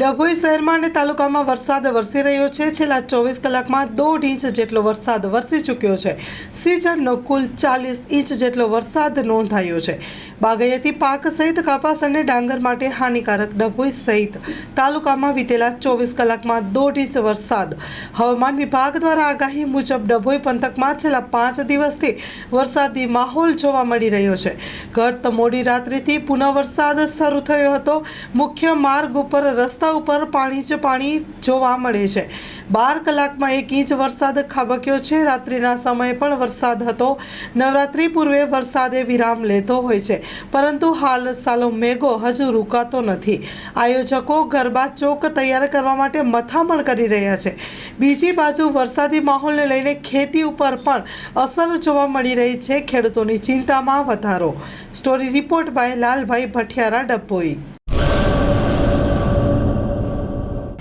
ડભોઈ શહેરમાં અને તાલુકામાં વરસાદ વરસી રહ્યો છે. છેલ્લા ચોવીસ કલાકમાં દોઢ ઇંચ જેટલો વરસાદ વરસી ચૂક્યો છે. સિઝનનો કુલ ચાલીસ ઇંચ જેટલો વરસાદ નોંધાયો છે. બાગાયતી પાક સહિત કપાસ અને ડાંગર માટે હાનિકારક ડભોઈ સહિત તાલુકામાં વીતેલા ચોવીસ કલાકમાં દોઢ ઇંચ વરસાદ. હવામાન વિભાગ દ્વારા આગાહી મુજબ ડભોઈ પંથકમાં છેલ્લા પાંચ દિવસથી વરસાદી માહોલ જોવા મળી રહ્યો છે. ગત મોડી રાત્રિથી પુનઃ વરસાદ શરૂ થયો હતો. મુખ્ય માર્ગ ઉપર રસ્તા ઉપર પાણી જ પાણી જોવા મળે છે. બાર કલાકમાં એક ઇંચ વરસાદ ખાબક્યો છે. રાત્રિના સમયે પણ વરસાદ હતો. નવરાત્રિ પૂર્વે વરસાદે વિરામ લેતો હોય છે. પરંતુ હાલ સાલો મેઘો હજુ રૂકાતો નથી. આયોજકો ગરબા ચોક તૈયાર કરવા માટે મથામણ કરી રહ્યા છે. બીજી બાજુ વરસાદી માહોલને લઈને ખેતી ઉપર પણ અસર જોવા મળી રહી છે. ખેડૂતોની ચિંતામાં વધારો. Story report by Lalbhai Bhathiyara Dabhoi.